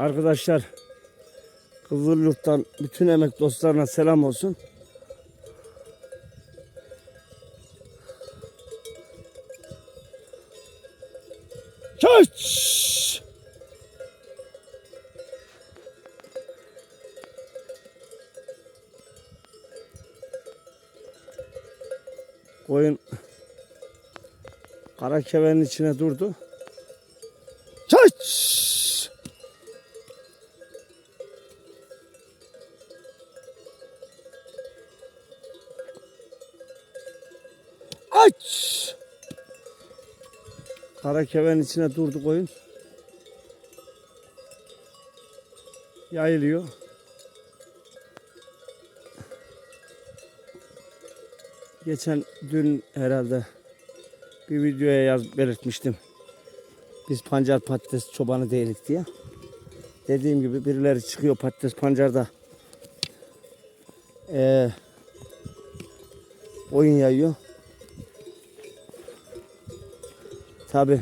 Arkadaşlar Kızılyurt'tan bütün emek dostlarına selam olsun. Çaç! Koyun kara kevenin içine durdu. Aç! Kara kevenin içine durdu koyun. Yayılıyor. Geçen dün herhalde bir videoya yaz belirtmiştim. Biz pancar patates çobanı değilik diye. Dediğim gibi birileri çıkıyor patates pancarda. Ee, oyun yayıyor. Tabi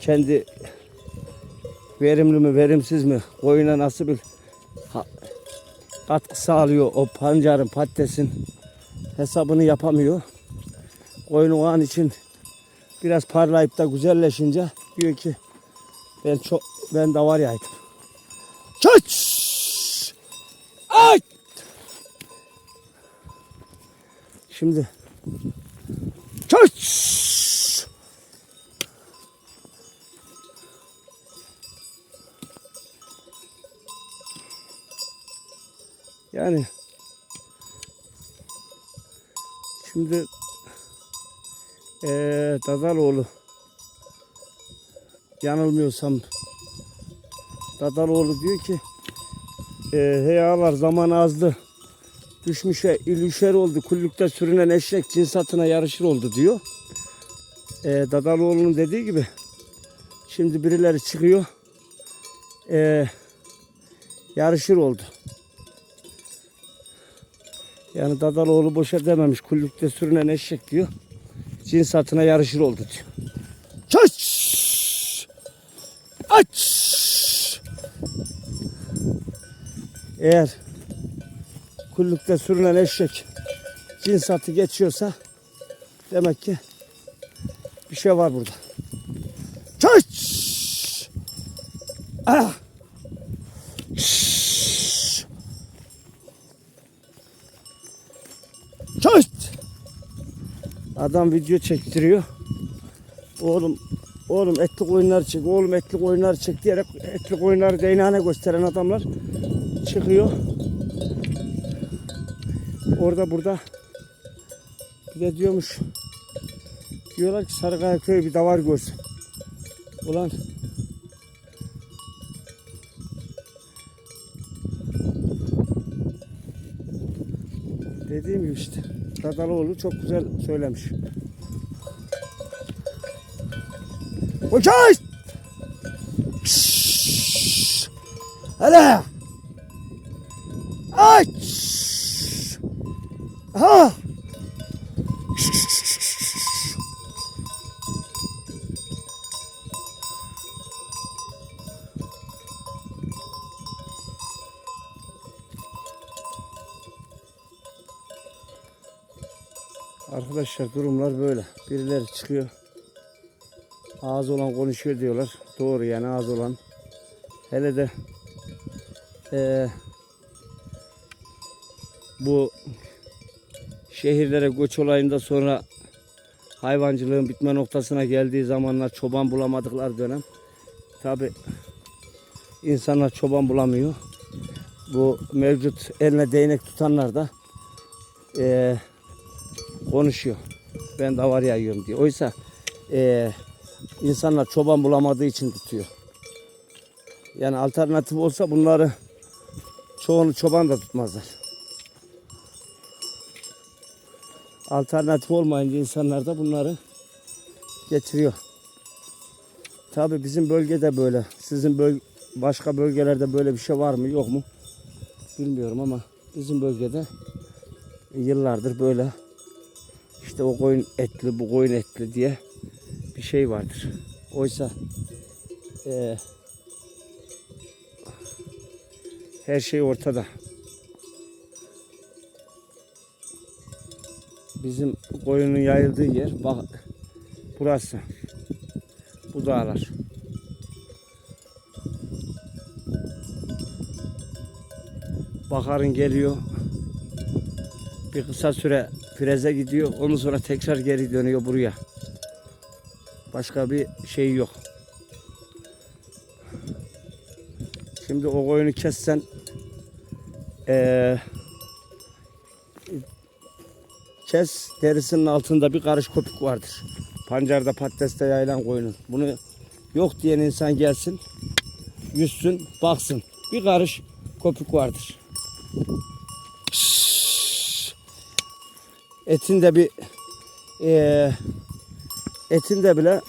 kendi verimli mi verimsiz mi koyuna nasıl bir katkı sağlıyor o pancarın patatesin hesabını yapamıyor. Koyun o an için biraz parlayıp da güzelleşince diyor ki ben çok ben de var yaydım. Çöç! Ay! Şimdi Çöç! Yani şimdi eee Dadaloğlu yanılmıyorsam Dadaloğlu diyor ki eee hey ağalar zaman azdı düşmüşe ilüşer oldu kullukta sürünen eşek cinsatına yarışır oldu diyor. Eee Dadaloğlu'nun dediği gibi şimdi birileri çıkıyor eee yarışır oldu. Yani Dadaloğlu boşa dememiş. Kullukta sürünen eşek diyor. Cins atına yarışır oldu diyor. Çöç! Aç! Eğer kullukta sürünen eşek cins atı geçiyorsa demek ki bir şey var burada. Çöç! Ah! Çöst! Adam video çektiriyor. Oğlum oğlum etli koyunlar çek, oğlum etli koyunlar çek diyerek etli koyunları değnane gösteren adamlar çıkıyor. Orada burada bir de diyormuş diyorlar ki Sarıkaya köyü bir davar görsün. Ulan dediğim gibi işte Dadaloğlu çok güzel söylemiş. Uçaş! Hele! Aç! Ha! Arkadaşlar durumlar böyle. Birileri çıkıyor. Ağız olan konuşuyor diyorlar. Doğru yani ağız olan. Hele de eee, bu şehirlere göç olayında sonra hayvancılığın bitme noktasına geldiği zamanlar çoban bulamadıkları dönem. Tabi insanlar çoban bulamıyor. Bu mevcut eline değnek tutanlar da eee konuşuyor. Ben davar yayıyorum diye. Oysa eee, insanlar çoban bulamadığı için tutuyor. Yani alternatif olsa bunları çoğunu çoban da tutmazlar. Alternatif olmayınca insanlar da bunları getiriyor. Tabi bizim bölgede böyle. Sizin böl başka bölgelerde böyle bir şey var mı yok mu? Bilmiyorum ama bizim bölgede yıllardır böyle işte o koyun etli bu koyun etli diye bir şey vardır. Oysa Ee, her şey ortada. Bizim koyunun yayıldığı yer bak burası. Bu dağlar. Baharın geliyor. Bir kısa süre freze gidiyor. Ondan sonra tekrar geri dönüyor buraya. Başka bir şey yok. Şimdi o koyunu kessen eee kes derisinin altında bir karış köpük vardır. Pancarda patateste yayılan koyunun. Bunu yok diyen insan gelsin, yüzsün, baksın. Bir karış köpük vardır. Etinde bir eee etinde bile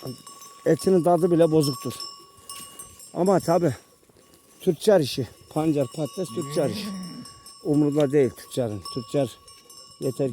etinin tadı bile bozuktur. Ama tabi tüccar işi. Pancar, patates tüccar işi. Umurunda değil tüccarın. Tüccar yeter